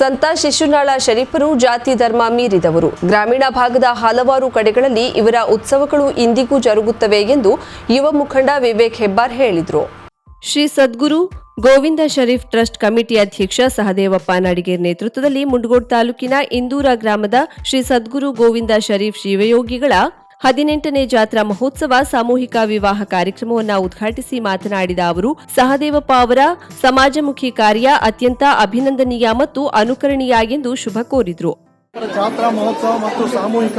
ಸಂತ ಶಿಶುನಾಳ ಶರೀಫರು ಜಾತಿ ಧರ್ಮ ಮೀರಿದವರು. ಗ್ರಾಮೀಣ ಭಾಗದ ಹಲವಾರು ಕಡೆಗಳಲ್ಲಿ ಇವರ ಉತ್ಸವಗಳು ಇಂದಿಗೂ ಜರುಗುತ್ತವೆ ಎಂದು ಯುವ ಮುಖಂಡ ವಿವೇಕ್ ಹೆಬ್ಬಾರ್ ಹೇಳಿದರು. ಶ್ರೀ ಸದ್ಗುರು ಗೋವಿಂದ ಶರೀಫ್ ಟ್ರಸ್ಟ್ ಕಮಿಟಿ ಅಧ್ಯಕ್ಷ ಸಹದೇವಪ್ಪ ನಾಡಿಗೇರ್ ನೇತೃತ್ವದಲ್ಲಿ ಮುಂಡಗೋಡ್ ತಾಲೂಕಿನ ಇಂದೂರ ಗ್ರಾಮದ ಶ್ರೀ ಸದ್ಗುರು ಗೋವಿಂದ ಶರೀಫ್ ಶಿವಯೋಗಿಗಳ ಹದಿನೆಂಟನೇ ಜಾತ್ರಾ ಮಹೋತ್ಸವ ಸಾಮೂಹಿಕ ವಿವಾಹ ಕಾರ್ಯಕ್ರಮವನ್ನು ಉದ್ಘಾಟಿಸಿ ಮಾತನಾಡಿದ ಅವರು, ಸಹದೇವಪ್ಪ ಅವರ ಸಮಾಜಮುಖಿ ಕಾರ್ಯ ಅತ್ಯಂತ ಅಭಿನಂದನೀಯ ಮತ್ತು ಅನುಕರಣೀಯ ಎಂದು ಶುಭ ಕೋರಿದರು. ಜಾತ್ರಾ ಮಹೋತ್ಸವ ಮತ್ತು ಸಾಮೂಹಿಕ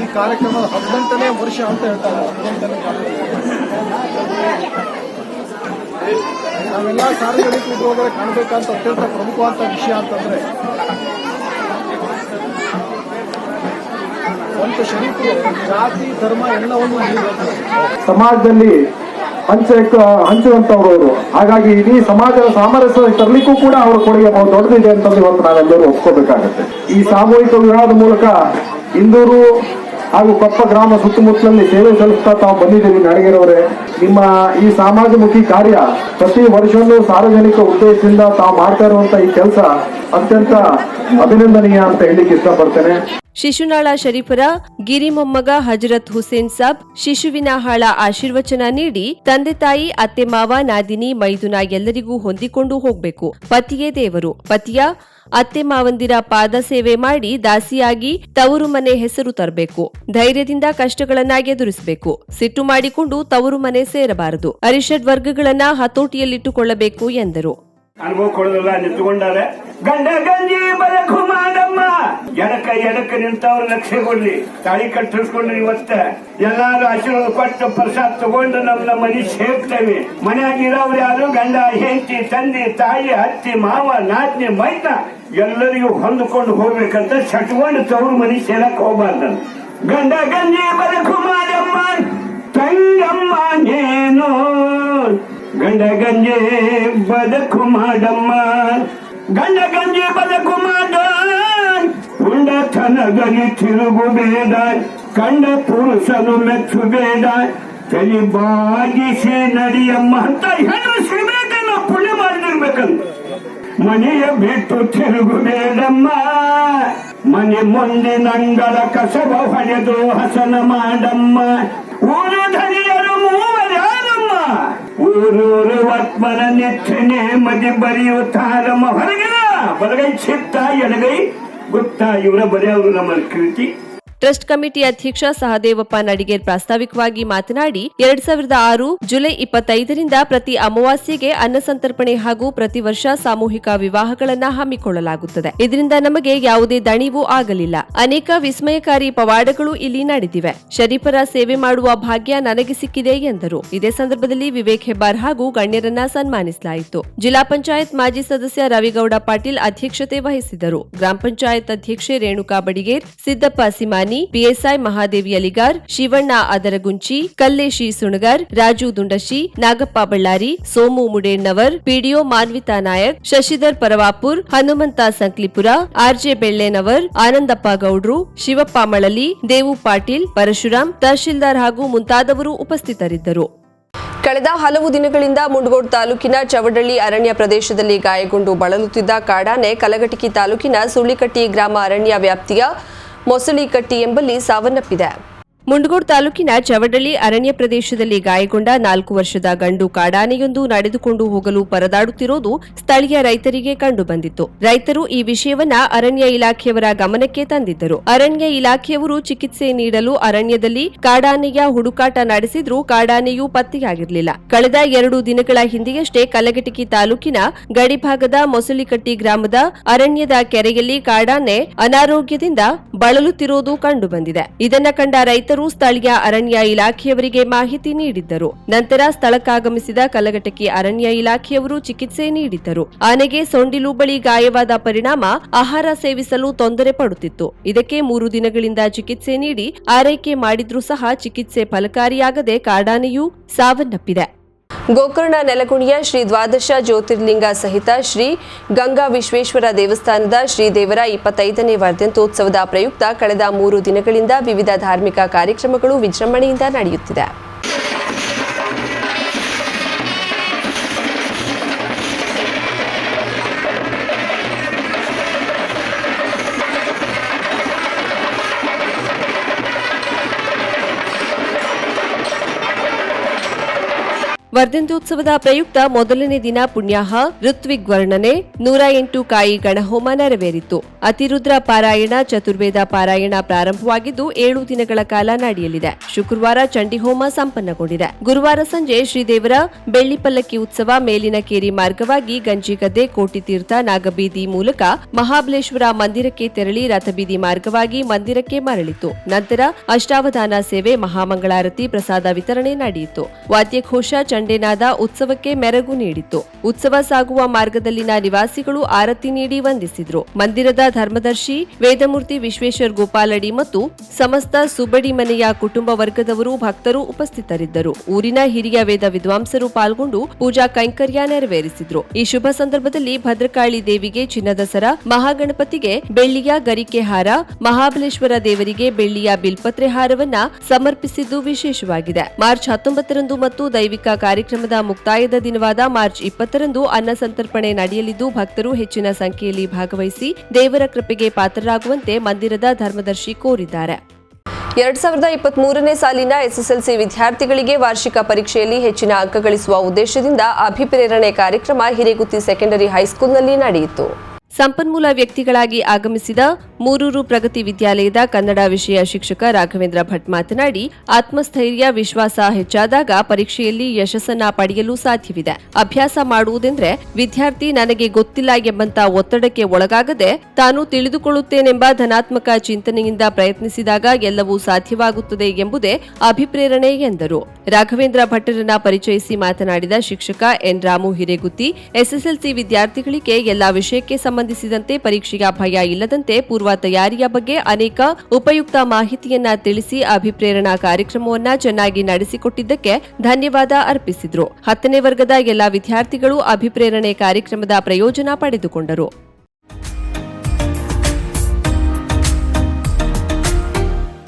ಈ ಕಾರ್ಯಕ್ರಮದ ಹದಿನೆಂಟನೇ ವರ್ಷ ಅಂತ ಹೇಳ್ತಾರೆ. ನಾವೆಲ್ಲ ಸಾರ್ವಜನಿಕ ಉದ್ಯೋಗದಲ್ಲಿ ಕಾಣಬೇಕಂತ ಅತ್ಯಂತ ಪ್ರಮುಖವಾದ ವಿಷಯ ಅಂತಂದ್ರೆ ಸಮಾಜದಲ್ಲಿ ಹಂಚ ಹಂಚುವಂತವರು ಅವರು ಹಾಗಾಗಿ ಇಡೀ ಸಮಾಜದ ಸಾಮರಸ್ಯ ತರಲಿಕ್ಕೂ ಕೂಡ ಅವರ ಕೊಡುಗೆ ಬಹು ದೊಡ್ಡದಿದೆ ಅಂತ ಇವತ್ತು ನಾವೆಲ್ಲರೂ ಒಪ್ಕೋಬೇಕಾಗುತ್ತೆ. ಈ ಸಾಮೂಹಿಕ ವಿವಾಹದ ಮೂಲಕ ಇಂದೂರು ಹಾಗೂ ಕೊಪ್ಪ ಗ್ರಾಮ ಸುತ್ತಮುತ್ತಲಲ್ಲಿ ಸೇವೆ ಸಲ್ಲಿಸ್ತಾ ತಾವು ಬಂದಿದ್ದೀವಿ ನಾಡಿಗೆರವರೇ. ನಿಮ್ಮ ಈ ಸಮಾಜಮುಖಿ ಕಾರ್ಯ ಪ್ರತಿ ವರ್ಷವೂ ಸಾರ್ವಜನಿಕ ಉದ್ದೇಶದಿಂದ ತಾವು ಮಾಡ್ತಾ ಇರುವಂತ ಈ ಕೆಲಸ ಅತ್ಯಂತ ಅಭಿನಂದನೀಯ ಅಂತ ಹೇಳಲಿಕ್ಕೆ ಇಷ್ಟಪಡ್ತೇನೆ. ಶಿಶುನಾಳ ಶರೀಫರ ಗಿರಿಮೊಮ್ಮಗ ಹಜರತ್ ಹುಸೇನ್ ಸಾಬ್ ಶಿಶುವಿನ ಹಾಳ ಆಶೀರ್ವಚನ ನೀಡಿ ತಂದೆ ತಾಯಿ, ಅತ್ತೆ ಮಾವ, ನಾದಿನಿ, ಮೈದುನ ಎಲ್ಲರಿಗೂ ಹೊಂದಿಕೊಂಡು ಹೋಗ್ಬೇಕು. ಪತಿಯೇ ದೇವರು. ಪತಿಯ, ಅತ್ತೆ ಮಾವಂದಿರ ಪಾದ ಸೇವೆ ಮಾಡಿ ದಾಸಿಯಾಗಿ ತವರು ಮನೆ ಹೆಸರು ತರಬೇಕು. ಧೈರ್ಯದಿಂದ ಕಷ್ಟಗಳನ್ನ ಎದುರಿಸಬೇಕು. ಸಿಟ್ಟು ಮಾಡಿಕೊಂಡು ತವರು ಮನೆ ಸೇರಬಾರದು. ಅರಿಷಡ್ ವರ್ಗಗಳನ್ನ ಹತೋಟಿಯಲ್ಲಿಟ್ಟುಕೊಳ್ಳಬೇಕು ಎಂದರು. ಎಡಕ ಎಡಕ ನಿಂತವ್ರ ಲಕ್ಷ ಕೊಡ್ಲಿ. ತಾಳಿ ಕಟ್ಟಿಸ್ಕೊಂಡು ಇವತ್ತ ಎಲ್ಲಾರು ಆಶೀರ್ವಾದ ಕೊಟ್ಟು ಪ್ರಸಾದ್ ತಗೊಂಡು ನಮ್ಮ ನಮ್ಮ ಮನೆ ಸೇರ್ತೇವೆ. ಮನ್ಯಾಗ ಇರೋರು ಯಾರು? ಗಂಡ, ಹೆಂಡತಿ, ತಂದೆ, ತಾಯಿ, ಅತ್ತಿ, ಮಾವ, ನಾದ್ನಿ ಮೈತ ಎಲ್ಲರಿಗೂ ಹೊಂದ್ಕೊಂಡು ಹೋಗ್ಬೇಕಂತ ಸಟ್ಕೊಂಡು ತವ್ರ ಮನೆ ಸೇರಕ್ ಹೋಗ್ಬಾರ್ದ. ಗಂಡ ಗಂಜಿ ಬರಕು ಮಾಡಮ್ಮ ತಂಗಮ್ಮ ನೇನು. ಗಂಡ ಗಂಜೆ ಬದಕು ಮಾಡಮ್ಮ ಗಂಡ ಗಂಜೆ ಬದಕು ಮಾಡ ಪುಂಡತನದಲ್ಲಿ ತಿರುಗುಬೇಡ ಕಂಡ ಪುರುಷನು ಮೆಚ್ಚುಬೇಡ ತಲೆ ಬಾಗಿಸಿ ನಡಿಯಮ್ಮ ಅಂತ ಹೆಣ್ಣು ಸಿಗ್ಬೇಕನ್ನ ಪುಣ್ಯ ಮಾಡಿದಿರ್ಬೇಕಂತ. ಮನೆಯ ಬಿಟ್ಟು ತಿರುಗುಬೇಡಮ್ಮ ಮನೆ ಮುಂದೆ ನಂಗಳ ಕಸವ ಹೊಡೆದು ಹಸನ ಮಾಡಮ್ಮ. ಊರು ಧನಿಯರು ಮೂವರಾರಮ್ಮ ಊರೂರು ವತ್ಮನ ನೆಚ್ಚನೆ ಮದಿ ಬರೆಯುತ್ತಾರಮ್ಮ. ಹೊರಗಿನ ಬಲಗೈ ಚಿತ್ತ ಎಡಗೈ ಗುತ್ತ ಇವರ ಬರೆಯವರು ನಮ್ಮ ಕೃತಿ. ಟ್ರಸ್ಟ್ ಕಮಿಟಿ ಅಧ್ಯಕ್ಷ ಸಹದೇವಪ್ಪ ನಡಿಗೇರ್ ಪ್ರಾಸ್ತಾವಿಕವಾಗಿ ಮಾತನಾಡಿ, ಎರಡ್ ಸಾವಿರದ ಆರು ಜುಲೈ ಇಪ್ಪತ್ತೈದರಿಂದ ಪ್ರತಿ ಅಮಾವಾಸ್ಯೆಗೆ ಅನ್ನ ಸಂತರ್ಪಣೆ ಹಾಗೂ ಪ್ರತಿ ವರ್ಷ ಸಾಮೂಹಿಕ ವಿವಾಹಗಳನ್ನು ಹಮ್ಮಿಕೊಳ್ಳಲಾಗುತ್ತದೆ. ಇದರಿಂದ ನಮಗೆ ಯಾವುದೇ ದಣಿವು ಆಗಲಿಲ್ಲ. ಅನೇಕ ವಿಸ್ಮಯಕಾರಿ ಪವಾಡಗಳು ಇಲ್ಲಿ ನಡೆದಿವೆ. ಶರೀಫರ ಸೇವೆ ಮಾಡುವ ಭಾಗ್ಯ ನನಗೆ ಸಿಕ್ಕಿದೆ ಎಂದರು. ಇದೇ ಸಂದರ್ಭದಲ್ಲಿ ವಿವೇಕ್ ಹೆಬ್ಬಾರ್ ಹಾಗೂ ಗಣ್ಯರನ್ನ ಸನ್ಮಾನಿಸಲಾಯಿತು. ಜಿಲ್ಲಾ ಪಂಚಾಯತ್ ಮಾಜಿ ಸದಸ್ಯ ರವಿಗೌಡ ಪಾಟೀಲ್ ಅಧ್ಯಕ್ಷತೆ ವಹಿಸಿದರು. ಗ್ರಾಮ ಪಂಚಾಯತ್ ಅಧ್ಯಕ್ಷೆ Renuka Badiger, Siddappa Simani PSI Mahadevi Aligar, Shivanna Adaragunchi, Kalleshi Sunagar, Raju Dundashi, Nagappa Ballari, Somu Mudennavar, PDO Manvita Nayak, Shashidhar Paravapur, Hanumanta Sankalipura, RJ Bellenavar, Anandappa Gowdru, Shivappa Malali, Devu Patil Parashuram tahsildar ಹಾಗೂ ಮುಂತಾದವರು ಉಪಸ್ಥಿತರಿದ್ದರು. ಕಳೆದ ಹಲವು ದಿನಗಳಿಂದ ಮುಂಡಗೋಡ್ ತಾಲೂಕಿನ ಚವಡಳ್ಳಿ ಅರಣ್ಯ ಪ್ರದೇಶದಲ್ಲಿ ಗಾಯಗೊಂಡು ಬಳಲುತ್ತಿದ್ದ ಕಾಡಾನೆ ಕಲಘಟಕಿ ತಾಲೂಕಿನ ಸುಳ್ಳಿಕಟ್ಟಿ ಗ್ರಾಮ ಅರಣ್ಯ ವ್ಯಾಪ್ತಿಯ ಮೊಸಳಿಕಟ್ಟಿ ಎಂಬಲ್ಲಿ ಸಾವನ್ನಪ್ಪಿದೆ. ಮುಂಡಗೋಡ್ ತಾಲೂಕಿನ ಚವಡಳ್ಳಿ ಅರಣ್ಯ ಪ್ರದೇಶದಲ್ಲಿ ಗಾಯಗೊಂಡ ನಾಲ್ಕು ವರ್ಷದ ಗಂಡು ಕಾಡಾನೆಯೊಂದು ನಡೆದುಕೊಂಡು ಹೋಗಲು ಪರದಾಡುತ್ತಿರೋದು ಸ್ಥಳೀಯ ರೈತರಿಗೆ ಕಂಡುಬಂದಿತ್ತು ರೈತರು ಈ ವಿಷಯವನ್ನ ಅರಣ್ಯ ಇಲಾಖೆಯವರ ಗಮನಕ್ಕೆ ತಂದಿದ್ದರು. ಅರಣ್ಯ ಇಲಾಖೆಯವರು ಚಿಕಿತ್ಸೆ ನೀಡಲು ಅರಣ್ಯದಲ್ಲಿ ಕಾಡಾನೆಯ ಹುಡುಕಾಟ ನಡೆಸಿದ್ರೂ ಕಾಡಾನೆಯೂ ಪತ್ತೆಯಾಗಿರಲಿಲ್ಲ. ಕಳೆದ ಎರಡು ದಿನಗಳ ಹಿಂದೆಯಷ್ಟೇ ಕಲಗಟಿಕಿ ತಾಲೂಕಿನ ಗಡಿಭಾಗದ ಮೊಸಳಿಕಟ್ಟಿ ಗ್ರಾಮದ ಅರಣ್ಯದ ಕೆರೆಯಲ್ಲಿ ಕಾಡಾನೆ ಅನಾರೋಗ್ಯದಿಂದ ಬಳಲುತ್ತಿರುವುದು ಕಂಡುಬಂದಿದೆ ಇದನ್ನ ಕಂಡ ರೈತರು ಸ್ಥಳೀಯ ಅರಣ್ಯ ಇಲಾಖೆಯವರಿಗೆ ಮಾಹಿತಿ ನೀಡಿದ್ದರು. ನಂತರ ಸ್ಥಳಕ್ಕಾಗಮಿಸಿದ ಕಲಘಟಕಿ ಅರಣ್ಯ ಇಲಾಖೆಯವರು ಚಿಕಿತ್ಸೆ ನೀಡಿದ್ದರು. ಆನೆಗೆ ಸೊಂಡಿಲು ಬಳಿ ಗಾಯವಾದ ಪರಿಣಾಮ ಆಹಾರ ಸೇವಿಸಲು ತೊಂದರೆ ಪಡುತ್ತಿತ್ತು. ಇದಕ್ಕೆ ಮೂರು ದಿನಗಳಿಂದ ಚಿಕಿತ್ಸೆ ನೀಡಿ ಆರೈಕೆ ಮಾಡಿದ್ರೂ ಸಹ ಚಿಕಿತ್ಸೆ ಫಲಕಾರಿಯಾಗದೆ ಕಾಡಾನೆಯೂ ಸಾವನ್ನಪ್ಪಿದೆ. ಗೋಕರ್ಣ ನೆಲಗುಣಿಯ ಶ್ರೀ ದ್ವಾದಶ ಜ್ಯೋತಿರ್ಲಿಂಗ ಸಹಿತ ಶ್ರೀ ಗಂಗಾ ವಿಶ್ವೇಶ್ವರ ದೇವಸ್ಥಾನದ ಶ್ರೀದೇವರ ಇಪ್ಪತ್ತೈದನೇ ವರ್ಧಂತೋತ್ಸವದ ಪ್ರಯುಕ್ತ ಕಳೆದ ಮೂರು ದಿನಗಳಿಂದ ವಿವಿಧ ಧಾರ್ಮಿಕ ಕಾರ್ಯಕ್ರಮಗಳು ವಿಜೃಂಭಣೆಯಿಂದ ನಡೆಯುತ್ತಿದೆ. ವರ್ಧಂತ್ಯೋತ್ಸವದ ಪ್ರಯುಕ್ತ ಮೊದಲನೇ ದಿನ ಪುಣ್ಯಾಹ ಋತ್ವಿಗ್ ವರ್ಣನೆ ನೂರ ಎಂಟು ಕಾಯಿ ಗಣಹೋಮ ನೆರವೇರಿತು. ಅತಿರುದ್ರ ಪಾರಾಯಣ, ಚತುರ್ವೇದ ಪಾರಾಯಣ ಪ್ರಾರಂಭವಾಗಿದ್ದು ಏಳು ದಿನಗಳ ಕಾಲ ನಡೆಯಲಿದೆ. ಶುಕ್ರವಾರ ಚಂಡಿಹೋಮ ಸಂಪನ್ನಗೊಂಡಿದೆ. ಗುರುವಾರ ಸಂಜೆ ಶ್ರೀದೇವರ ಬೆಳ್ಳಿ ಪಲ್ಲಕ್ಕಿ ಉತ್ಸವ ಮೇಲಿನ ಕೇರಿ ಮಾರ್ಗವಾಗಿ ಗಂಜಿಗದ್ದೆ ಕೋಟಿತೀರ್ಥ ನಾಗಬೀದಿ ಮೂಲಕ ಮಹಾಬಲೇಶ್ವರ ಮಂದಿರಕ್ಕೆ ತೆರಳಿ ರಥಬೀದಿ ಮಾರ್ಗವಾಗಿ ಮಂದಿರಕ್ಕೆ ಮರಳಿತು. ನಂತರ ಅಷ್ಟಾವಧಾನ ಸೇವೆ, ಮಹಾಮಂಗಳಾರತಿ, ಪ್ರಸಾದ ವಿತರಣೆ ನಡೆಯಿತು. ವಾದ್ಯಘೋಷ ಚಂಡೇನಾದ ಉತ್ಸವಕ್ಕೆ ಮೆರಗು ನೀಡಿತು ಉತ್ಸವ ಸಾಗುವ ಮಾರ್ಗದಲ್ಲಿನ ನಿವಾಸಿಗಳು ಆರತಿ ನೀಡಿ ವಂದಿಸಿದ್ರು. ಮಂದಿರದ ಧರ್ಮದರ್ಶಿ ವೇದಮೂರ್ತಿ ವಿಶ್ವೇಶ್ವರ್ ಗೋಪಾಲಡಿ ಮತ್ತು ಸಮಸ್ತ ಸುಬಡಿ ಮನೆಯ ಕುಟುಂಬ ವರ್ಗದವರು ಭಕ್ತರು ಉಪಸ್ಥಿತರಿದ್ದರು. ಊರಿನ ಹಿರಿಯ ವೇದ ವಿದ್ವಾಂಸರು ಪಾಲ್ಗೊಂಡು ಪೂಜಾ ಕೈಂಕರ್ಯ ನೆರವೇರಿಸಿದ್ರು. ಈ ಶುಭ ಸಂದರ್ಭದಲ್ಲಿ ಭದ್ರಕಾಳಿ ದೇವಿಗೆ ಚಿನ್ನದ ಸರ ಮಹಾಗಣಪತಿಗೆ ಬೆಳ್ಳಿಯ ಗರಿಕೆ ಹಾರ, ಮಹಾಬಲೇಶ್ವರ ದೇವರಿಗೆ ಬೆಳ್ಳಿಯ ಬಿಲ್ಪತ್ರೆ ಹಾರವನ್ನ ಸಮರ್ಪಿಸಿದ್ದು ವಿಶೇಷವಾಗಿದೆ. ಮಾರ್ಚ್ ಹತ್ತೊಂಬತ್ತರಂದು ಮತ್ತು ದೈವಿಕ ಕಾರ್ಯಕ್ರಮದ ಮುಕ್ತಾಯದ ದಿನವಾದ ಮಾರ್ಚ್ ಇಪ್ಪತ್ತರಂದು ಅನ್ನ ಸಂತರ್ಪಣೆ ನಡೆಯಲಿದ್ದು, ಭಕ್ತರು ಹೆಚ್ಚಿನ ಸಂಖ್ಯೆಯಲ್ಲಿ ಭಾಗವಹಿಸಿ ದೇವರ ಕೃಪೆಗೆ ಪಾತ್ರರಾಗುವಂತೆ ಮಂದಿರದ ಧರ್ಮದರ್ಶಿ ಕೋರಿದ್ದಾರೆ. ಎರಡ್ ಸಾವಿರದ ಇಪ್ಪತ್ತ್ ಮೂರನೇ ಸಾಲಿನ ಎಸ್ಎಸ್ಎಲ್ಸಿ ವಿದ್ಯಾರ್ಥಿಗಳಿಗೆ ವಾರ್ಷಿಕ ಪರೀಕ್ಷೆಯಲ್ಲಿ ಹೆಚ್ಚಿನ ಅಂಕ ಗಳಿಸುವ ಉದ್ದೇಶದಿಂದ ಅಭಿಪ್ರೇರಣೆ ಕಾರ್ಯಕ್ರಮ ಹಿರೇಗುತ್ತಿ ಸೆಕೆಂಡರಿ ಹೈಸ್ಕೂಲ್ನಲ್ಲಿ ನಡೆಯಿತು. ಸಂಪನ್ಮೂಲ ವ್ಯಕ್ತಿಗಳಾಗಿ ಆಗಮಿಸಿದ ಮೂರೂರು ಪ್ರಗತಿ ವಿದ್ಯಾಲಯದ ಕನ್ನಡ ವಿಷಯ ಶಿಕ್ಷಕ ರಾಘವೇಂದ್ರ ಭಟ್ ಮಾತನಾಡಿ, ಆತ್ಮಸ್ಥೈರ್ಯ, ವಿಶ್ವಾಸ ಹೆಚ್ಚಾದಾಗ ಪರೀಕ್ಷೆಯಲ್ಲಿ ಯಶಸ್ಸನ್ನ ಪಡೆಯಲು ಸಾಧ್ಯವಿದೆ. ಅಭ್ಯಾಸ ಮಾಡುವುದೆಂದ್ರೆ ವಿದ್ಯಾರ್ಥಿ ನನಗೆ ಗೊತ್ತಿಲ್ಲ ಎಂಬಂತ ಒತ್ತಡಕ್ಕೆ ಒಳಗಾಗದೆ ತಾನು ತಿಳಿದುಕೊಳ್ಳುತ್ತೇನೆಂಬ ಧನಾತ್ಮಕ ಚಿಂತನೆಯಿಂದ ಪ್ರಯತ್ನಿಸಿದಾಗ ಎಲ್ಲವೂ ಸಾಧ್ಯವಾಗುತ್ತದೆ ಎಂಬುದೇ ಅಭಿಪ್ರೇರಣೆ ಎಂದರು. ರಾಘವೇಂದ್ರ ಭಟ್ಟರನ್ನ ಪರಿಚಯಿಸಿ ಮಾತನಾಡಿದ ಶಿಕ್ಷಕ ಎನ್ ರಾಮು ಹಿರೇಗುತ್ತಿ, ಎಸ್ಎಸ್ಎಲ್ಸಿ ವಿದ್ಯಾರ್ಥಿಗಳಿಗೆ ಎಲ್ಲಾ ವಿಷಯಕ್ಕೆ ಸಂಬಂಧಿಸಿದಂತೆ ಪರೀಕ್ಷೆಯ ಭಯ ಇಲ್ಲದಂತೆ ಪೂರ್ವ ತಯಾರಿಯ ಬಗ್ಗೆ ಅನೇಕ ಉಪಯುಕ್ತ ಮಾಹಿತಿಯನ್ನ ತಿಳಿಸಿ ಅಭಿಪ್ರೇರಣಾ ಕಾರ್ಯಕ್ರಮವನ್ನ ಚೆನ್ನಾಗಿ ನಡೆಸಿಕೊಟ್ಟಿದ್ದಕ್ಕೆ ಧನ್ಯವಾದ ಅರ್ಪಿಸಿದ್ರು. ಹತ್ತನೇ ವರ್ಗದ ಎಲ್ಲಾ ವಿದ್ಯಾರ್ಥಿಗಳು ಅಭಿಪ್ರೇರಣೆ ಕಾರ್ಯಕ್ರಮದ ಪ್ರಯೋಜನ ಪಡೆದುಕೊಂಡರು.